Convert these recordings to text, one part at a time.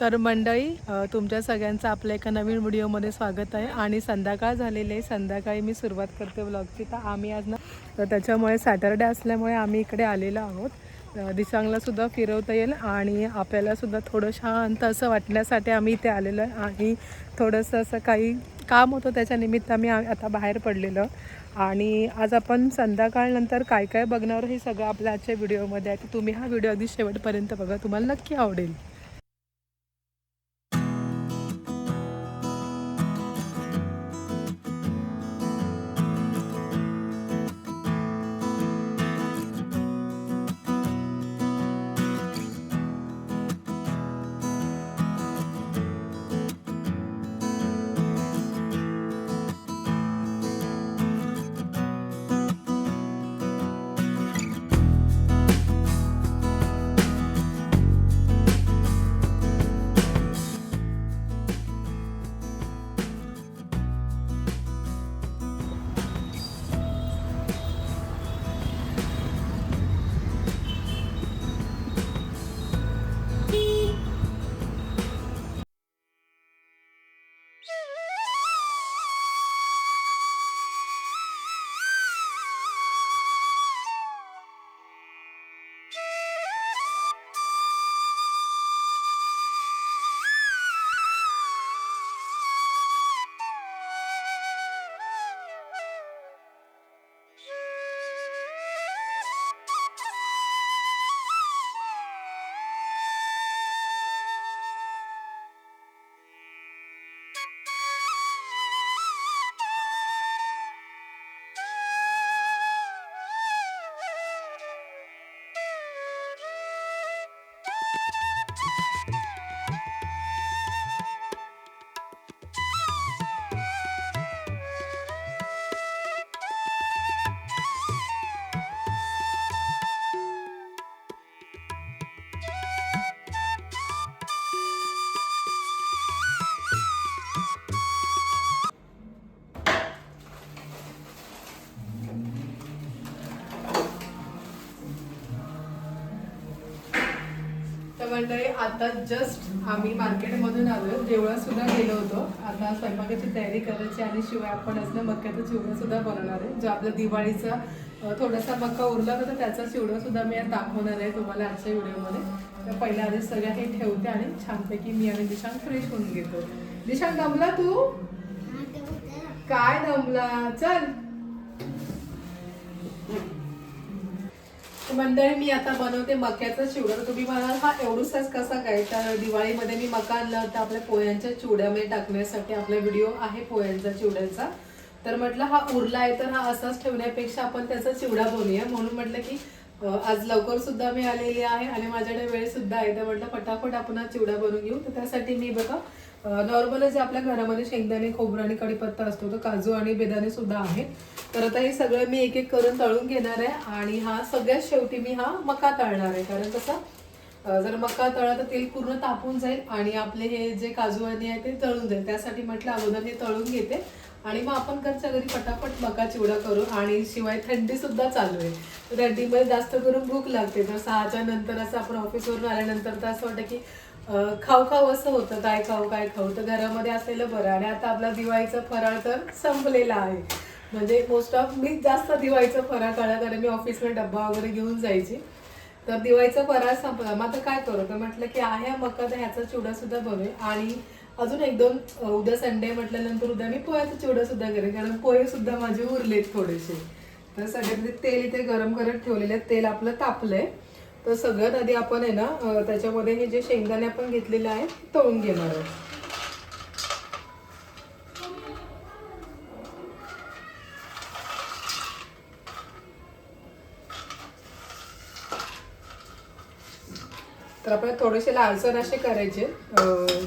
तर मंडळी तुमच्या सगळ्यांचं आपल्या एका नवीन व्हिडिओमध्ये स्वागत आहे. आणि संध्याकाळ झालेली आहे. संध्याकाळी मी सुरुवात करते व्लॉगची तर आम्ही आज ना तर त्याच्यामुळे सॅटरडे असल्यामुळे आम्ही इकडे आलेलो आहोत. दिसांगलासुद्धा फिरवता येईल आणि आपल्यालासुद्धा थोडं शांत असं वाटण्यासाठी आम्ही इथे आलेलो आहे. आणि थोडंसं असं काही काम होतं त्याच्यानिमित्त आम्ही आता बाहेर पडलेलो. आणि आज आपण संध्याकाळनंतर काय काय बघणार हे सगळं आपल्या आजच्या व्हिडिओमध्ये आहे. तर तुम्ही हा व्हिडिओ अगदी शेवटपर्यंत बघा. तुम्हाला नक्की आवडेल. मंडळी आता जस्ट आम्ही मार्केटमधून आलो जेवढा सुद्धा गेलो होतो. आता स्वयंपाकाची तयारी करायची आणि शिवाय आपण असलं मक्याचा चिवडा सुद्धा बनवणार आहे. जो आपला दिवाळीचा थोडासा मक्का उरला होता त्याचा चिवडा सुद्धा मी आज दाखवणार आहे तुम्हाला आजच्या व्हिडिओमध्ये. तर पहिल्या आधी सगळ्या हे ठेवते आणि छानपैकी मी आणि दिशांत फ्रेश होऊन घेतो. दिशांत दमला तू? काय दमला? चल. मंडळी मी आता बनवते मक्याचा चिवडा. तर तुम्ही म्हणाल हा एवढूसाच कसा काय तर दिवाळीमध्ये मी मका आणला होता आपल्या पोह्यांच्या चिवड्यामध्ये टाकण्यासाठी. आपला व्हिडिओ आहे पोह्यांचा चिवड्याचा. तर म्हटलं हा उरला आहे तर हा असाच ठेवण्यापेक्षा आपण त्याचा चिवडा बनवूया. म्हणून म्हटलं की आज लवकर सुद्धा मी आलेली आहे आणि माझ्याकडे वेळ सुद्धा आहे. तर म्हटलं फटाफट आपण हा चिवडा बनवून घेऊ. तर त्यासाठी मी बघा नॉर्मल जे आपल्या घरामध्ये शेंगदाणे खोबरं आणि कढीपत्ता असतो तो काजू आणि बेदाणे सुद्धा आहे तर आता हे सगळं मी एक एक करून तळून घेणार आहे आणि हा सगळ्यात शेवटी मी हा मका तळणार आहे. कारण कसं जर मका तळा तर तेल पूर्ण तापून जाईल आणि आपले हे जे काजू आणि आहे ते तळून जाईल. त्यासाठी म्हटलं अगोदर हे तळून घेते आणि मग आपण घरच्या घरी पटापट मका चिवडा करू आणि शिवाय थंडी सुद्धा चालू आहे. तर थंडीमध्ये जास्त करून भूक लागते. तर सहाच्या नंतर असं आपण ऑफिसवरून आल्यानंतर तर असं वाटतं की खाऊ खाऊ असं होतं काय खाऊ काय खाऊ. तर घरामध्ये असलेलं बरं. आणि आता आपला दिवाळीचा फराळ तर संपलेला आहे. म्हणजे मोस्ट ऑफ मी जास्त दिवाळीचा फराळ काढला कारण मी ऑफिसला डब्बा वगैरे घेऊन जायची. तर दिवाळीचा फराळ संपला. मग आता काय करू? तर म्हटलं की आहे मका तर ह्याचा चिवडा सुद्धा आणि अजून एक दोन उद्या संडे म्हटल्यानंतर उद्या मी पोह्याचा चिवडासुद्धा करेन. कारण पोहे सुद्धा माझे उरलेत थोडेसे. तर सगळ्यात तेल इथे गरम करत ठेवलेले तेल आपलं तापलंय. तर सगळ्यात आधी आपण आहे ना त्याच्यामध्ये हे जे शेंगदाणे आपण घेतलेले आहे तळून घेणार आहोत. तर आपल्याला थोडेसे लालसर असे करायचे. अं,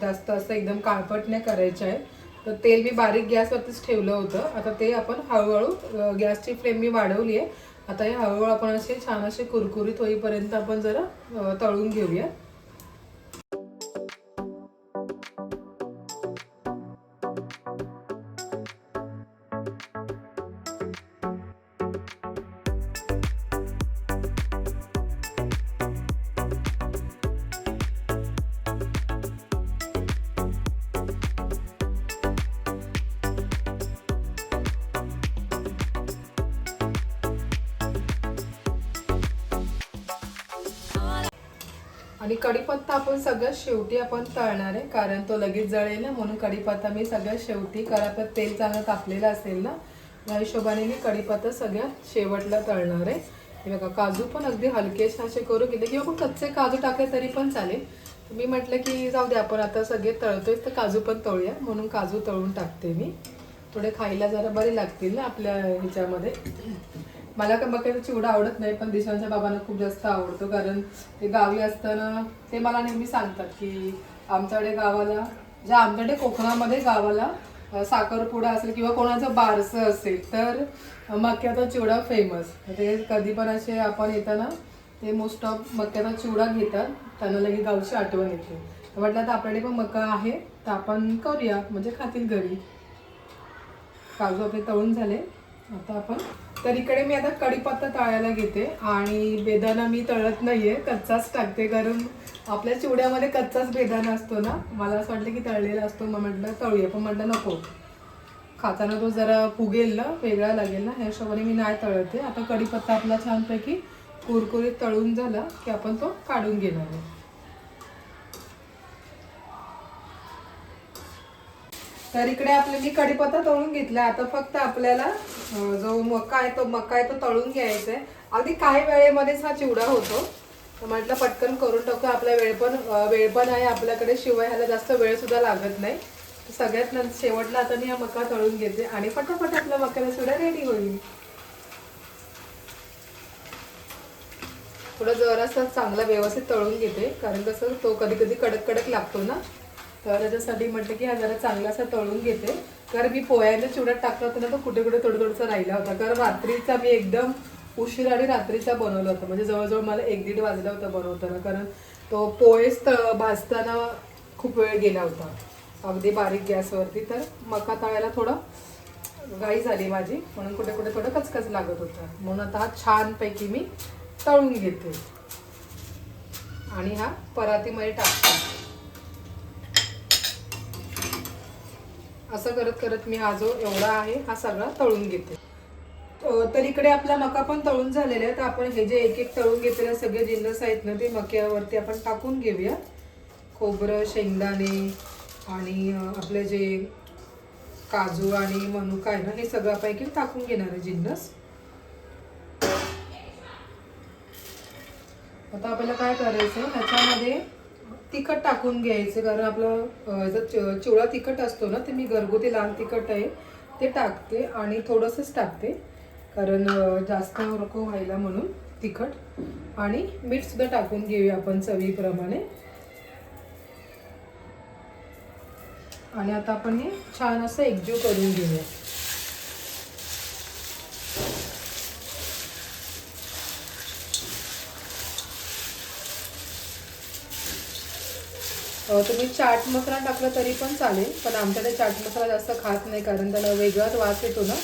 जास्त असं एकदम काळपट नाही करायचे आहे तर तेल मी बारीक गॅसवरतीच ठेवलं होतं. आता ते आपण हळूहळू गॅसची फ्लेम मी वाढवली आहे. आता हे हळूहळू आपण असे छान असे कुरकुरीत होईपर्यंत आपण जरा तळून घेऊया आणि कढीपत्ता आपण सगळ्यात शेवटी आपण तळणार आहे कारण तो लगेच जळेल ना म्हणून कढीपत्ता मी सगळ्यात शेवटी कारण आपलं तेल चांगलं तापलेलं असेल ना या हिशोबाने मी कढीपत्ता सगळ्यात शेवटला तळणार आहे. हे बघा काजू पण अगदी हलकेच असे करू घेतले किंवा आपण कच्चे काजू टाकले तरी पण चालेल. तर मी म्हटलं की जाऊ दे आपण आता सगळे तळतोय तर काजू पण तळूया म्हणून काजू तळून टाकते मी. थोडे खायला जरा बरे लागतील ना आपल्या ह्याच्यामध्ये. मला का मग चिवडा आवडत नाही पण दिशांच्या बाबांना खूप जास्त आवडतो. कारण ते गावी असताना ते मला नेहमी सांगतात की आमच्याकडे गावाला ज्या आमच्याकडे कोकणामध्ये गावाला साखरपुडा असेल किंवा कोणाचं बारसं असेल तर मक्याचा चिवडा फेमस ते म्हणजे कधी पण असे आपण येताना ते मोस्ट ऑफ मक्याचा चिवडा घेतात. त्यांना लगेच गावची आठवण येते. म्हटलं तर आपल्याकडे पण मका आहे तर आपण करूया. म्हणजे खातील घरी. काजू आपले तळून झाले. आता आपण तर इकडे मी आता कढीपत्ता तळायला घेते आणि बेदाना मी तळत नाहीये. कच्चाच टाकते कारण आपल्या चिवड्यामध्ये कच्चाच बेदाना असतो ना. मला असं वाटलं की तळलेला असतो मग म्हटलं तळूया पण म्हटलं नको. खाताना तो जरा फुगेल ना वेगळा लागेल ना ह्या हिशोबाने मी नाही तळते. आता कढीपत्ता आपला छानपैकी कुरकुरीत तळून झाला की आपण तो काढून घेणार आहे. तर इकडे आपले मी कढीपत्ता तळून घेतला आता फक्त आपल्याला जो मका आहे तो मका आहे तो तळून घ्यायचा आहे अगदी काही वेळेमध्येच हा चिवडा होतो. म्हटलं पटकन करून टाकू आपला वेळ पण वेळ पण आहे. आपल्याकडे शिवाय ह्याला जास्त वेळ सुद्धा लागत नाही. सगळ्यात नंतर शेवटला आता मी हा मका तळून घेते आणि फटाफट आपला मक्याला सुद्धा रेडी होईल. थोडं जरासा चांगला व्यवस्थित तळून घेते. कारण कसं तो कधी कधी कडक कडक लागतो ना. तर त्याच्यासाठी म्हटलं की हा जरा चांगला असा तळून घेते. कारण मी पोह्याच्या चिवड्यात टाकला होता ना तो कुठे कुठे थोडं थोडंसं राहिला होता. कारण रात्रीचा मी एकदम उशीर आणि रात्रीचा बनवला होता. म्हणजे जवळजवळ मला एक दीड वाजला होता बनवताना कारण तो पोहेच त- भाजताना खूप वेळ गेला होता. अगदी बारीक गॅसवरती. तर मका तळायला थोडं घाई झाली माझी. म्हणून कुठे कुठे थोडं कचकच लागत होता. म्हणून आता हा छानपैकी मी तळून घेते. आणि हा परातीमध्ये टाकते. असं करत करत मी हा जो एवढा आहे हा सगळा तळून घेते. तर इकडे आपला मका पण तळून झालेला आहे तर आपण हे जे एक एक तळून घेतलेले सगळे जिन्नस आहेत ना ते मक्यावरती आपण टाकून घेऊया. खोबरं शेंगदाणे आणि आपले जे काजू आणि मनुका आहे ना हे सगळं आपण एक टाकून घेणार आहे जिन्नस. आता आपल्याला काय करायचं त्याच्यामध्ये तिखट टाकून घ्यायचं कारण आपलं जर चि- चिवडा तिखट असतो ना ते मी घरगुती लाल तिखट आहे ते टाकते आणि थोडंसंच टाकते कारण जास्त नको व्हायला म्हणून तिखट. आणि मीठसुद्धा टाकून घेऊया आपण चवीप्रमाणे. आणि आता आपण हे छान असं एकजीव करून घेऊया. तुम्ही चाट मसाला टाकला तरी पण चालेल पण आमच्याकडे चाट मसाला जास्त खात नाही कारण त्याला वेगळाच वास येतो ना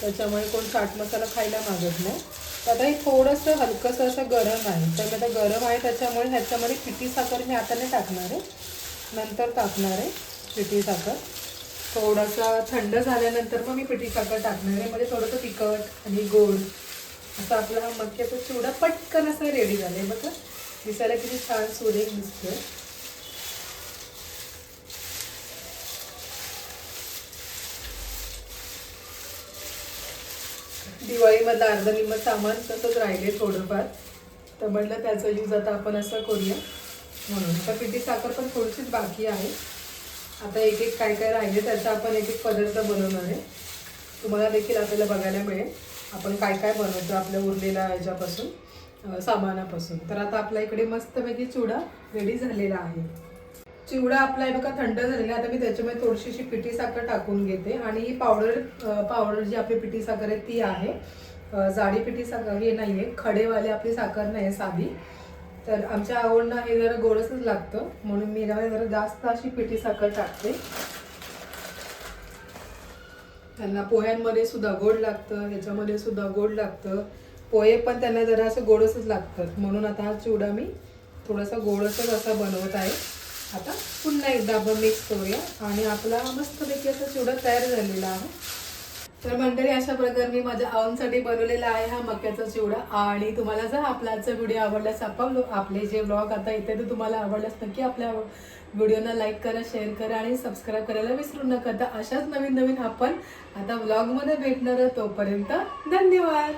त्याच्यामुळे कोण चाट मसाला खायला मागत नाही. तर आता हे थोडंसं हलकंसं असं गरम आहे तर मी आता गरम आहे त्याच्यामुळे ह्याच्यामध्ये पिठी साखर मी आता नाही टाकणार आहे. नंतर टाकणार आहे पिठी साखर. थोडासा थंड झाल्यानंतर मग मी पिठी साखर टाकणार आहे म्हणजे थोडंसं तिखट आणि गोड असं आपला हा मक्याचा चिवडा पटकन असं रेडी झालं आहे बघा दिसायला किती छान सुरेख दिसतोय. दिवाळीमधलं अर्ध निम्म सामान तसंच राहिले थोडंफार. तर म्हटलं त्याचा यूज आता आपण असं करूया. म्हणून आता पिठी साखर पण थोडीशीच बाकी आहे. आता एक एक काय काय राहिले त्याचा आपण एक एक पदार्थ बनवणार आहे. तुम्हाला देखील आपल्याला बघायला मिळेल. आपण काय काय बनवतो आपल्या उरलेल्या ह्याच्यापासून सामानापासून. तर आता आपल्या इकडे मस्तपैकी चुडा रेडी झालेला आहे. चिवडा आपला आहे बघा थंड झालेला आहे. आता मी त्याच्यामध्ये थोडीशी पिठी साखर टाकून घेते. आणि ही पावडर पावडर जी आपली पिठी साखर आहे ती आहे. जाडी पिठी साखर हे नाही आहे खडेवाली आपली साखर नाही आहे साधी. तर आमच्या आवडनं हे जरा गोडसच लागतं. म्हणून मी यामध्ये जरा जास्त अशी पिठी साखर टाकते. त्यांना पोह्यांमध्ये सुद्धा गोड लागतं. ह्याच्यामध्ये सुद्धा गोड लागतं. पोहे पण त्यांना जरा असं गोडसच लागतात. म्हणून आता हा चिवडा मी थोडासा गोडसच असा बनवत आहे. आता पुन्हा एकदा आपण मिक्स करूया. आणि आपला मस्तपैकी असा चिवडा तयार झालेला आहे. तर मंडळी अशा प्रकारे मी माझ्या आवनसाठी बनवलेला आहे हा मक्याचा चिवडा. आणि तुम्हाला जर आपला आजचा व्हिडिओ आवडल्यास आपण आपले जे ब्लॉग आता येते ते तुम्हाला आवडल्यास नक्की आपल्या व्हिडिओना लाईक करा शेअर करा आणि सबस्क्राईब करायला विसरू नका. तर अशाच नवीन नवीन आपण आता व्लॉगमध्ये भेटणार तोपर्यंत धन्यवाद!